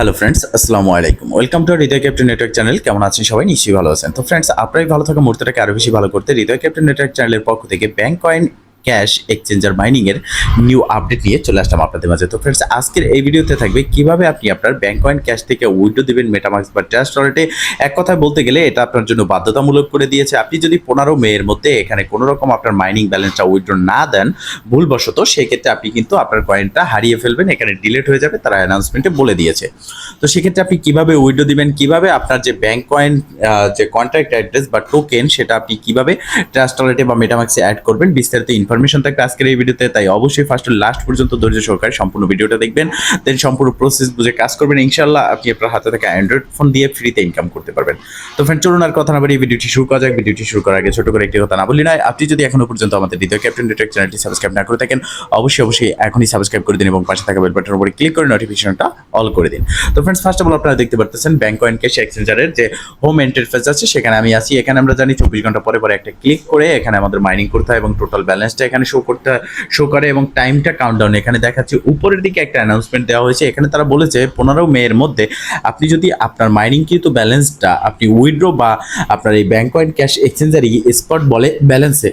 Hello friends আসসালামু আলাইকুম welcome to Hriday captain network channel কেমন আছেন সবাই? নিশ্চয়ই ভালো আছেন। তো ফ্রেন্ডস আপনারাই ভালো থাকা মুহূর্তটাকে আরও বেশি ভালো করতে হৃদয় ক্যাপ্টেন নেটওয়ার্ক চ্যানেলের পক্ষ থেকে bank coin cash exchanger mining এর নিউ আপডেট নিয়ে চলে আসলাম আপনাদের মাঝে। তো ফ্রেন্ডস আজকের এই ভিডিওতে থাকবে কীভাবে আপনি আপনার ব্যাংক কয়েন ক্যাশ থেকে উইডো দিবেন মেটামাক্স বা ট্রাস্ট ওয়ালেটে এক কথায় বলতে গেলে এটা আপনার জন্য বাধ্যতামূলক করে দিয়েছে। আপনি যদি পনেরো মেয়ের মধ্যে এখানে কোনো রকম আপনার মাইনিং ব্যালেন্সটা উইড্রো না দেন, ভুলবশত সেক্ষেত্রে আপনি কিন্তু আপনার কয়েনটা হারিয়ে ফেলবেন, এখানে ডিলেট হয়ে যাবে, তারা অ্যানাউন্সমেন্টে বলে দিয়েছে। তো সেক্ষেত্রে আপনি কীভাবে উইডো দিবেন, কীভাবে আপনার যে ব্যাংক কয়েন যে কন্ট্যাক্ট অ্যাড্রেস বা টোকেন সেটা আপনি কীভাবে ট্রাস্ট ওয়ালেটে বা মেটামাক্সে অ্যাড করবেন, বিস্তারিত ইনফরমেশন থাকবে আজকের এই ভিডিওতে, তাই অবশ্যই ফার্স্ট লাস্ট পর্যন্ত ধৈর্য সহকারে সম্পূর্ণ ভিডিওটা দেখবেন। দেন সম্পূর্ণ প্রসেস বুঝে কাজ করবেন। ইনশাল্লাহ আপনি আপনার হাতে থাকা অ্যান্ড্রয়েড ফোন দিয়ে ফ্রিতে ইনকাম করতে পারবেন। তো ফ্রেন্ড চলুন আর কথা না বাড়ি ভিডিওটি শুরু করা যাক। ভিডিওটি শুরু করার আগে ছোট করে একটি কথা না বলি না আপনি যদি এখনও পর্যন্ত আমাদের দ্বিতীয় ক্যাপ্টেন নেটওয়ার্ক চ্যানেলটি সাবস্ক্রাইব না করে থাকেন, অবশ্যই অবশ্যই এখনই সাবস্ক্রাইব করে দিন এবং পাশে থাকা বেল বাটনের উপরে ক্লিক করে নোটিফিকেশনটা অল করে দিন। তো ফ্রেন্ডস ফার্স্ট অফ অল আপনারা দেখতে পারতেছেন ব্যাংক কয়েন ক্যাশ এক্সচেঞ্জারের যে হোম ইন্টারফেস আছে, সেখানে আমি আছি। এখানে আমরা জানি চব্বিশ ঘণ্টা পরে পরে একটা ক্লিক করে এখানে আমাদের মাইনিং করতে হয় এবং টোটাল ব্যালেন্সটা এখানে শো করতে শো করে এবং টাইমটা কাউন্টডাউন এখানে দেখাচ্ছে, উপরের দিকে একটা অ্যানাউন্সমেন্ট দেওয়া হয়েছে। এখানে তারা বলেছে, পনেরো মেয়ের মধ্যে আপনি যদি আপনার মাইনিং কৃত ব্যালেন্সটা আপনি উইড্রো বা আপনার এই ব্যাংক অ্যান্ড ক্যাশ এক্সচেঞ্জারই স্পট বলে ব্যালেন্সে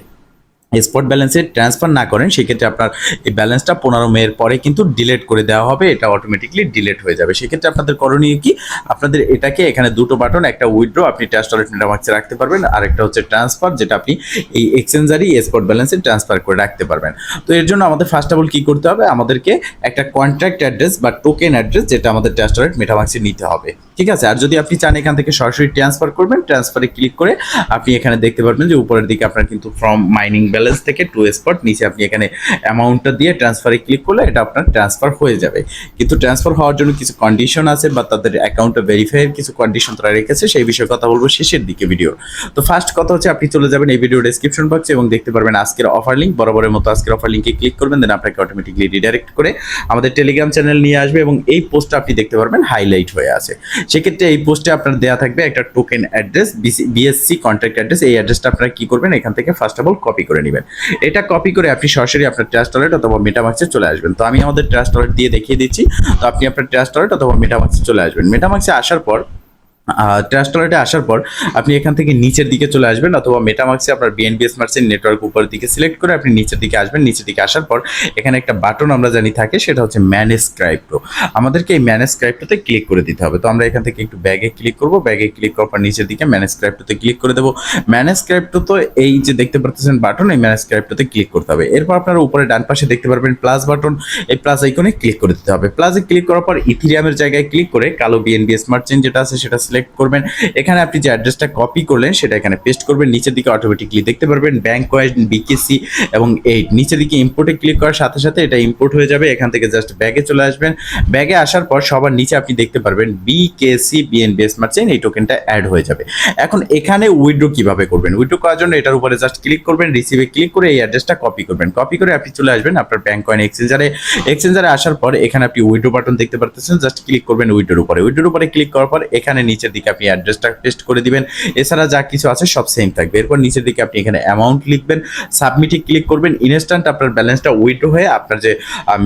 স্পট ব্যালেন্সে ট্রান্সফার না করেন, সেক্ষেত্রে আপনার এই ব্যালেন্সটা পনেরো মেয়ের পরে কিন্তু ডিলেট করে দেওয়া হবে, এটা অটোমেটিকলি ডিলেট হয়ে যাবে। সেক্ষেত্রে আপনাদের করণীয় কি? আপনাদের এটাকে এখানে দুটো বাটন একটা উইড্রো আপনি ট্রাস্টলেট মেটামাক্সে রাখতে পারবেন আর একটা হচ্ছে ট্রান্সফার যেটা আপনি এই এক্সচেঞ্জারই স্পট ব্যালেন্সে ট্রান্সফার করে রাখতে পারবেন। তো এর জন্য আমাদের ফার্স্ট অফ অল কী করতে হবে? আমাদেরকে একটা কন্ট্রাক্ট অ্যাড্রেস বা টোকেন অ্যাড্রেস যেটা আমাদের ট্রাস্টলেট মেটামাক্সে নিতে হবে। ঠিক আছে? আর যদি আপনি চান এখান থেকে সরাসরি ট্রান্সফার করবেন ট্রান্সফারে ক্লিক করে আপনি এখানে দেখতে পারবেন যে উপরের দিকে আপনার কিন্তু ফ্রম মাইনিং ব্যালেন্স থেকে টু স্পট নিচে আপনি এখানে অ্যামাউন্টটা দিয়ে ট্রান্সফারে ক্লিক করলে এটা আপনার ট্রান্সফার হয়ে যাবে। কিন্তু ট্রান্সফার হওয়ার জন্য কিছু কন্ডিশন আছে বা তাদের অ্যাকাউন্টটা ভেরিফাইয়ের কিছু কন্ডিশন তারা রেখেছে, সেই বিষয়ে কথা বলব শেষের দিকে ভিডিও তো ফার্স্ট কথা হচ্ছে আপনি চলে যাবেন এই ভিডিও ডেসক্রিপশন বক্সে এবং দেখতে পারবেন আজকের অফার লিঙ্ক বরাবরের মতো আজকের অফার লিঙ্কে ক্লিক করবেন দেন আপনাকে অটোমেটিকলি রিডাইরেক্ট করে আমাদের টেলিগ্রাম চ্যানেল নিয়ে আসবে এবং এই পোস্টটা আপনি দেখতে পারবেন হাইলাইট হয়ে আছে। সেক্ষেত্রে এই পোস্টে আপনার দেওয়া থাকবে একটা token address BSC contact address এই অ্যাড্রেসটা আপনারা কি করবেন? এখান থেকে ফার্স্ট অফ অল কপি করে নেবেন। এটা কপি করে আপনি সরাসরি আপনার ট্রাস্ট ওয়ালেট অথবা মেটামাক্সে চলে আসবেন। তো আমি আমাদের ট্রাস্ট ওয়ালেট দিয়ে দেখিয়ে দিচ্ছি। তো আপনি আপনার ট্রাস্ট ওয়ালেট অথবা মেটামাক্সে চলে আসবেন। মেটামাক্সে আসার পর ট্রাস্ট ওয়ালেটে আসার পর আপনি এখান থেকে নিচের দিকে চলে আসবেন অথবা মেটামাক্সে আপনার বিএনবি স্মার্টসের নেটওয়ার্ক উপরের দিকে সিলেক্ট করে আপনি নিচের দিকে আসবেন। নিচের দিকে আসার পর এখানে একটা বাটন আমরা জানি থাকে, সেটা হচ্ছে ম্যানেজ ক্রাইপ্টো আমাদেরকে এই ম্যানেজ ক্রাইপ্টোতে ক্লিক করে দিতে হবে। তো আমরা এখান থেকে একটু ব্যাগে ক্লিক করব। ব্যাগে ক্লিক করার পর নিচের দিকে ম্যানেজ ক্রাইপ্টোতে ক্লিক করে দেবো। ম্যানেজ ক্রাইপ্টো তো এই যে দেখতে পারতেছেন বাটন এই ম্যানেজ ক্রাইপ্টোতে ক্লিক করতে হবে। এরপর আপনারা উপরে ডান পাশে দেখতে পারবেন প্লাস বাটন এই প্লাস আইকনে ক্লিক করে দিতে হবে। প্লাসে ক্লিক করার পর ইথিরিয়ামের জায়গায় ক্লিক করে কালো বিএনবি স্মার্ট চেন যেটা আছে সেটা করবেন। এখানে আপনি যে অ্যাড্রেসটা কপি করলেন, সেটা এখানে পেস্ট করবেন। নিচের দিকে অটোমেটিকলি দেখতে পারবেন ব্যাংক কয়েন বিকেসি এবং এই নিচের দিকে ইম্পোর্টে ক্লিক করার সাথে সাথে এটা ইম্পোর্ট হয়ে যাবে। এখান থেকে জাস্ট ব্যাগে চলে আসবেন। ব্যাগে আসার পর সবার নিচে আপনি দেখতে পারবেন বিকেসি বিএনবি স্মার্ট চেইন এই টোকেনটা অ্যাড হয়ে যাবে। এখন এখানে উইড্রো কীভাবে করবেন? উইড্রো করার জন্য এটার উপরে জাস্ট ক্লিক করবেন রিসিভে ক্লিক করে এই অ্যাড্রেসটা কপি করবেন। কপি করে আপনি চলে আসবেন আপনার ব্যাংক কয়েন এক্সচেঞ্জারে এক্সচেঞ্জারে আসার পর এখানে আপনি উইড্রো বাটন দেখতে পারতেছেন জাস্ট ক্লিক করবেন উইড্রোর উপরে। উইড্রোর উপরে ক্লিক করার পর এখানে নিচের দিকে আপনি অ্যাড্রেসটা পেস্ট করে দিবেন। এছাড়া যা কিছু আছে সব সেম থাকবে। এরপর নিচের দিকে আপনি এখানে অ্যামাউন্ট লিখবেন সাবমিটে ক্লিক করবেন ইনস্ট্যান্ট আপনার ব্যালেন্সটা উইথড্র হয়ে আপনার যে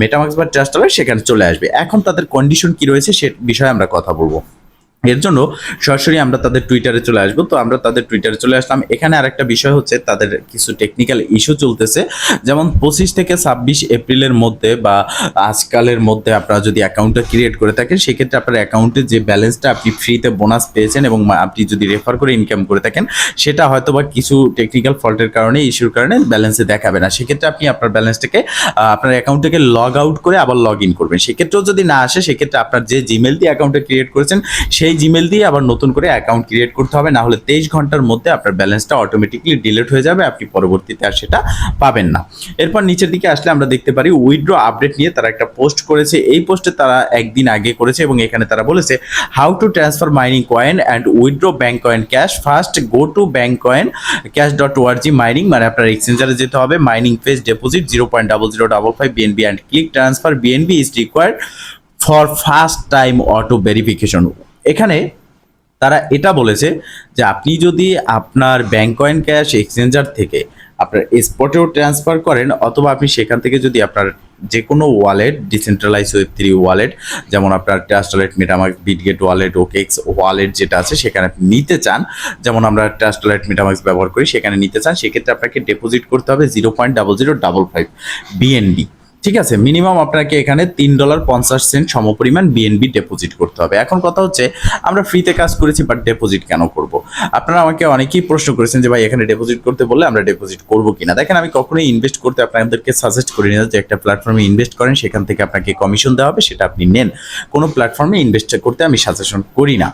মেটামাক্স বা ট্রাস্ট সেখানে চলে আসবে। এখন তাদের কন্ডিশন কি রয়েছে সে বিষয়ে আমরা কথা বলব। এর জন্য সরাসরি আমরা তাদের টুইটারে চলে আসব। তো আমরা তাদের টুইটারে চলে আসলাম। এখানে আরেকটা বিষয় হচ্ছে তাদের কিছু টেকনিক্যাল ইস্যু চলতেছে। যেমন পঁচিশ থেকে ছাব্বিশ এপ্রিলের মধ্যে বা আজকালের মধ্যে আপনারা যদি অ্যাকাউন্টটা ক্রিয়েট করে থাকেন, সেক্ষেত্রে আপনার অ্যাকাউন্টে যে ব্যালেন্সটা আপনি ফ্রিতে বোনাস পেয়েছেন এবং আপনি যদি রেফার করে ইনকাম করে থাকেন, সেটা হয়তো বা কিছু টেকনিক্যাল ফল্টের কারণে ইস্যুর কারণে ব্যালেন্সে দেখাবে না। সেক্ষেত্রে আপনি আপনার ব্যালেন্সটাকে আপনার অ্যাকাউন্ট থেকে লগ আউট করে আবার লগ ইন করবেন। সেক্ষেত্রেও যদি না আসে, সেক্ষেত্রে আপনার যে জিমেল দিয়ে অ্যাকাউন্টে ক্রিয়েট করেছেন, সেই জিমেল দিয়ে আবার নতুন করে অ্যাকাউন্ট ক্রিয়েট করতে হবে। না হলে তেইশ ঘণ্টার মধ্যে আপনার ব্যালেন্সটা অটোমেটিকলি ডিলিট হয়ে যাবে, আপনি পরবর্তীতে আর সেটা পাবেন না। এরপর নিচের দিকে আসলে আমরা দেখতে পারি উইড্রো আপডেট নিয়ে তারা একটা পোস্ট করেছে। এই পোস্টে তারা একদিন আগে করেছে এবং এখানে তারা বলেছে how to transfer mining coin and withdraw bank coin cash first go to bank coin cash dot ওয়ার্জি mining মানে আপনার এক্সচেঞ্জারে যেতে হবে। Mining fees deposit zero point double zero double five BNB and click transfer BNB is required for first time auto verification এখানে তারা এটা বলেছে যে আপনি যদি আপনার ব্যাংক কয়েন ক্যাশ এক্সচেঞ্জার থেকে আপনার স্পটেও ট্রান্সফার করেন অথবা আপনি সেখান থেকে যদি আপনার যে কোনো wallet decentralise web three wallet যেমন আপনার trust wallet MetaMask Bitget wallet OKX wallet যেটা আছে, সেখানে আপনি নিতে চান। যেমন আমরা ট্রাস্ট ওয়ালেট মেটামার্ক্স ব্যবহার করি, সেখানে নিতে চান, সেক্ষেত্রে আপনাকে ডিপোজিট করতে হবে zero point double zero double five BNB ঠিক আছে মিনিমাম আপনাকে এখানে তিন ডলার পঞ্চাশ সেন্ট সমপরিমাণ বিএনবি ডিপোজিট করতে হবে। এখন কথা হচ্ছে, আমরা ফ্রিতে কাজ করেছি বাট ডিপোজিট কেন করব? আপনারা আমাকে অনেকেই প্রশ্ন করেছেন যে, ভাই, এখানে ডিপোজিট করতে বললে আমরা ডিপোজিট করব কিনা? দেখেন, আমি কখনোই ইনভেস্ট করতে আপনাদেরকে সাজেস্ট করি না যে, একটা প্ল্যাটফর্মে ইনভেস্ট করেন, সেখান থেকে আপনাকে কমিশন দেওয়া হবে, সেটা আপনি নেন। কোনো প্ল্যাটফর্মে ইনভেস্ট করতে আমি সাজেশন করি না।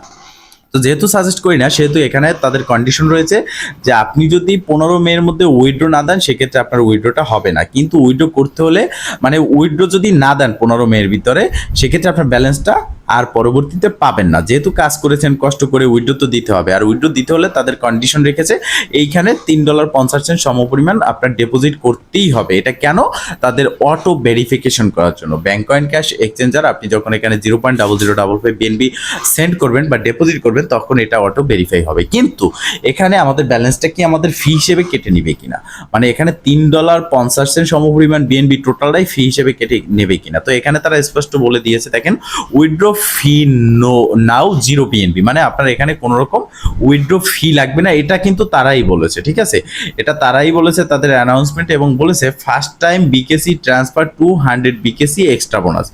তো যেহেতু সাজেস্ট করি না, সেহেতু এখানে তাদের কন্ডিশন রয়েছে যে আপনি যদি পনেরো মেয়ের মধ্যে উইড্রো না দেন, সেক্ষেত্রে আপনার উইড্রোটা হবে না। কিন্তু উইড্রো করতে হলে মানে উইড্রো যদি না দেন পনেরো মেয়ের ভিতরে, সেক্ষেত্রে আপনার ব্যালেন্সটা আর পরবর্তীতে পাবেন না। যেহেতু কাজ করেছেন, কষ্ট করে উইড্রো তো দিতে হবে। আর উইড্রো দিতে হলে তাদের কন্ডিশন রেখেছে, এইখানে তিন ডলার পঞ্চাশ সেন্ট সমপরিমাণ আপনার ডিপোজিট করতেই হবে। এটা কেন? তাদের অটো ভেরিফিকেশন করার জন্য। ব্যাংক কয়েন ক্যাশ এক্সচেঞ্জার আপনি যখন এখানে zero point double zero double five BNB send করবেন বা ডিপোজিট করবেন, তখন এটা অটো ভেরিফাই হবে। কিন্তু এখানে আমাদের ব্যালেন্সটা কি আমাদের ফি হিসেবে কেটে নিবে কিনা? মানে এখানে তিন ডলার পঞ্চাশ সেন্ট সমপরিমাণ বিএনবি টোটালটাই ফি হিসেবে কেটে নেবে কিনা? তো এখানে তারা স্পষ্ট বলে দিয়েছে, দেখেন withdraw fee no now zero BNB মানে আপনার এখানে কোনো রকম উইড্রো ফি লাগবে না, এটা কিন্তু তারাই বলেছে, ঠিক আছে? এটা তারাই বলেছে তাদের অ্যানাউন্সমেন্ট এবং বলেছে first time BKC transfer two hundred BKC extra bonus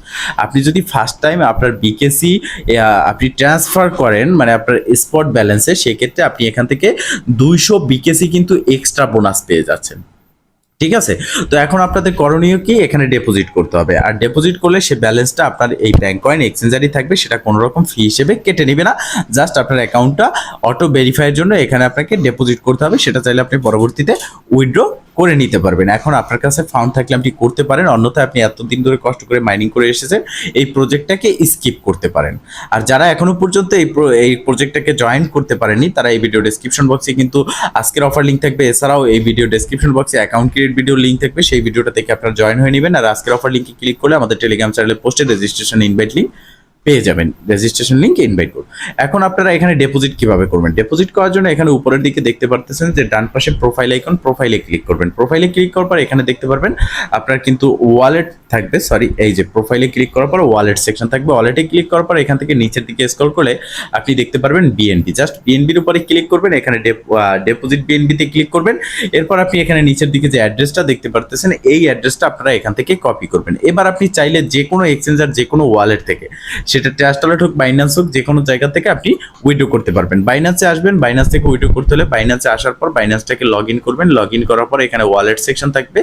আপনি যদি ফার্স্ট টাইম আপনার বিকেসি আপনি ট্রান্সফার করেন মানে আপনার স্পট ব্যালেন্সে সেক্ষেত্রে আপনি এখান থেকে দুইশো বিকেসি কিন্তু এক্সট্রা বোনাস পেয়ে যাচ্ছেন। ঠিক আছে? তো এখন আপনাদের করণীয় কি? এখানে ডিপোজিট করতে হবে। আর ডিপোজিট করলে সে ব্যালেন্সটা আপনার এই ব্যাঙ্ক কয়েন এক্সচেঞ্জারই থাকবে। সেটা কোনো রকম ফি হিসেবে কেটে নেবে না। জাস্ট আপনার অ্যাকাউন্টটা অটো ভেরিফাইয়ের জন্য এখানে আপনাকে ডিপোজিট করতে হবে। সেটা চাইলে আপনি পরবর্তীতে উইথড্র করে নিতে পারবেন। এখন আপনার কাছে ফান্ড থাকলে আপনি করতে পারেন, অন্যথায় আপনি এতদিন ধরে কষ্ট করে মাইনিং করে এসেছেন, এই প্রজেক্টটাকে স্কিপ করতে পারেন। আর যারা এখনও পর্যন্ত এই এই প্রজেক্টটাকে জয়েন করতে পারেনি তারা এই ভিডিও ডেসক্রিপশন বক্সে কিন্তু আজকের অফার লিঙ্ক থাকবে। এছাড়াও এই ভিডিও ডেসক্রিপশন বক্সে অ্যাকাউন্ট ক্রিয়েট ভিডিও লিঙ্ক থাকবে। সেই ভিডিওটা থেকে আপনারা জয়েন হয়ে নেবেন। আর আজকের অফার লিঙ্কে ক্লিক করলে আমাদের টেলিগ্রাম চ্যানেলে পোস্টে রেজিস্ট্রেশন ইনভাইট লিঙ্ক পেয়ে যাবেন। রেজিস্ট্রেশন লিঙ্কে ইনভাইট করুন। এখন আপনারা এখানে ডিপোজিট কীভাবে করবেন? ডিপোজিট করার জন্য এখানে উপরের দিকে দেখতে পারতেছেন যে ডান পাশে প্রোফাইল আইকন প্রোফাইলে ক্লিক করবেন। প্রোফাইলে ক্লিক করার পর এখানে দেখতে পারবেন, আপনার কিন্তু ওয়ালেট থাকবে সরি এই যে প্রোফাইলে ক্লিক করার পর ওয়ালেট সেকশন থাকবে। ওয়ালেটে ক্লিক করার পর এখান থেকে নিচের দিকে স্ক্রল করলে আপনি দেখতে পারবেন বিএনবি জাস্ট বিএনবির উপরে ক্লিক করবেন, এখানে ডিপোজিট বিএনবিতে ক্লিক করবেন। এরপর আপনি এখানে নিচের দিকে যে অ্যাড্রেসটা দেখতে পারতেছেন, এই অ্যাড্রেসটা আপনারা এখান থেকে কপি করবেন। এবার আপনি চাইলে যে কোনো এক্সচেঞ্জার যে কোনো ওয়ালেট থেকে সেটা ট্রাস্ট ওয়ালেট হোক বাইন্যান্স হোক যে কোনো জায়গা থেকে আপনি উইড্রো করতে পারবেন। বাইন্যান্সে আসবেন বাইন্যান্স থেকে উইড্রো করতে হলে বাইন্যান্সে আসার পর বাইন্যান্সটাকে লগ ইন করবেন। লগ ইন করার পর এখানে ওয়ালেট সেকশন থাকবে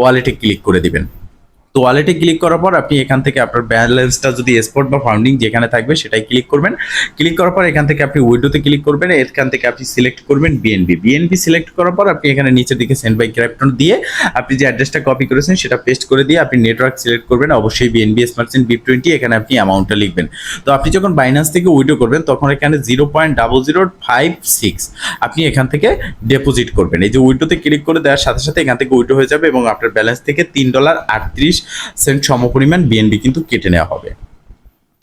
ওয়ালেটে ক্লিক করে দিবেন। তো ওয়ালেটে ক্লিক করার পর আপনি এখান থেকে আপনার ব্যালেন্সটা যদি স্পট বা ফাউন্ডিং যেখানে থাকবে সেটাই ক্লিক করবেন। ক্লিক করার পর এখান থেকে আপনি উইডোতে ক্লিক করবেন, এখান থেকে আপনি সিলেক্ট করবেন বিএনবি বিএনবি সিলেক্ট করার পর আপনি এখানে নিচের দিকে সেন্ড বাই ক্যারেক্টর দিয়ে আপনি যে অ্যাড্রেসটা কপি করেছেন সেটা পেস্ট করে দিয়ে আপনি নেটওয়ার্ক সিলেক্ট করবেন। অবশ্যই BNB smart chain BEP twenty এখানে আপনি অ্যামাউন্টটা লিখবেন। তো আপনি যখন বাইন্যান্স থেকে উইডো করবেন তখন এখানে zero point double zero five six আপনি এখান থেকে ডিপোজিট করবেন। এই যে উইডোতে ক্লিক করে দেওয়ার সাথে সাথে এখান থেকে উইডো হয়ে যাবে এবং আপনার ব্যালেন্স থেকে তিন ডলার আটত্রিশ সেন্ট সমপরিমাণ বিএনবি কিন্তু কেটে নেওয়া হবে।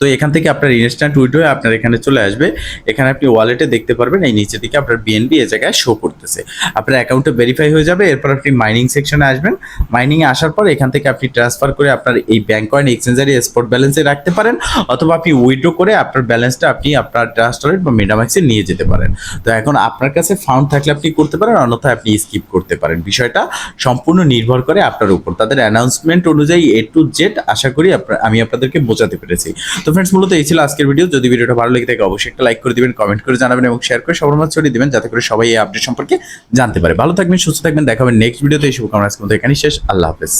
তো এখান থেকে আপনার ইনস্ট্যান্ট উইডো আপনার এখানে চলে আসবে। এখানে আপনি ওয়ালেটে দেখতে পারবেন, এই নিচের দিকে আপনার বিএনবি এ জায়গায় শো করতেছে। আপনার অ্যাকাউন্টে ভেরিফাই হয়ে যাবে, এরপর আপনি মাইনিং সেকশনে আসবেন। মাইনিং এ আসার পর এখান থেকে আপনি ট্রান্সফার করে আপনার এই ব্যাংক কয়েন এক্সচেঞ্জারি স্পট ব্যালেন্সে রাখতে পারেন, অথবা আপনি উইড্রো করে আপনার ব্যালেন্সটা আপনি আপনার ট্রাস্টরেট বা মেডামাক্সে নিয়ে যেতে পারেন। তো এখন আপনার কাছে ফাউন্ড থাকলে আপনি করতে পারেন, অন্যথায় আপনি স্কিপ করতে পারেন। বিষয়টা সম্পূর্ণ নির্ভর করে আপনার উপর। তাদের অ্যানাউন্সমেন্ট অনুযায়ী এ টু জেড আশা করি আমি আপনাদেরকে বোঝাতে পেরেছি। তো ফ্রেন্ডস মূলত এই ছিল আজকের ভিডিও যদি ভিডিওটা ভালো লেগে থাকে, অবশ্যই একটা লাইক করে দিবেন কমেন্ট করে জানাবেন এবং শেয়ার করে সবার মাঝে ছড়িয়ে দিবেন, যাতে করে সবাই এই আপডেট সম্পর্কে জানতে পারে। ভালো থাকবেন, সুস্থ থাকবেন, দেখাবেন নেক্সট ভিডিওতে এই শুভকামনা আজকে মতো এখানে শেষ। আল্লাহ হাফেজ।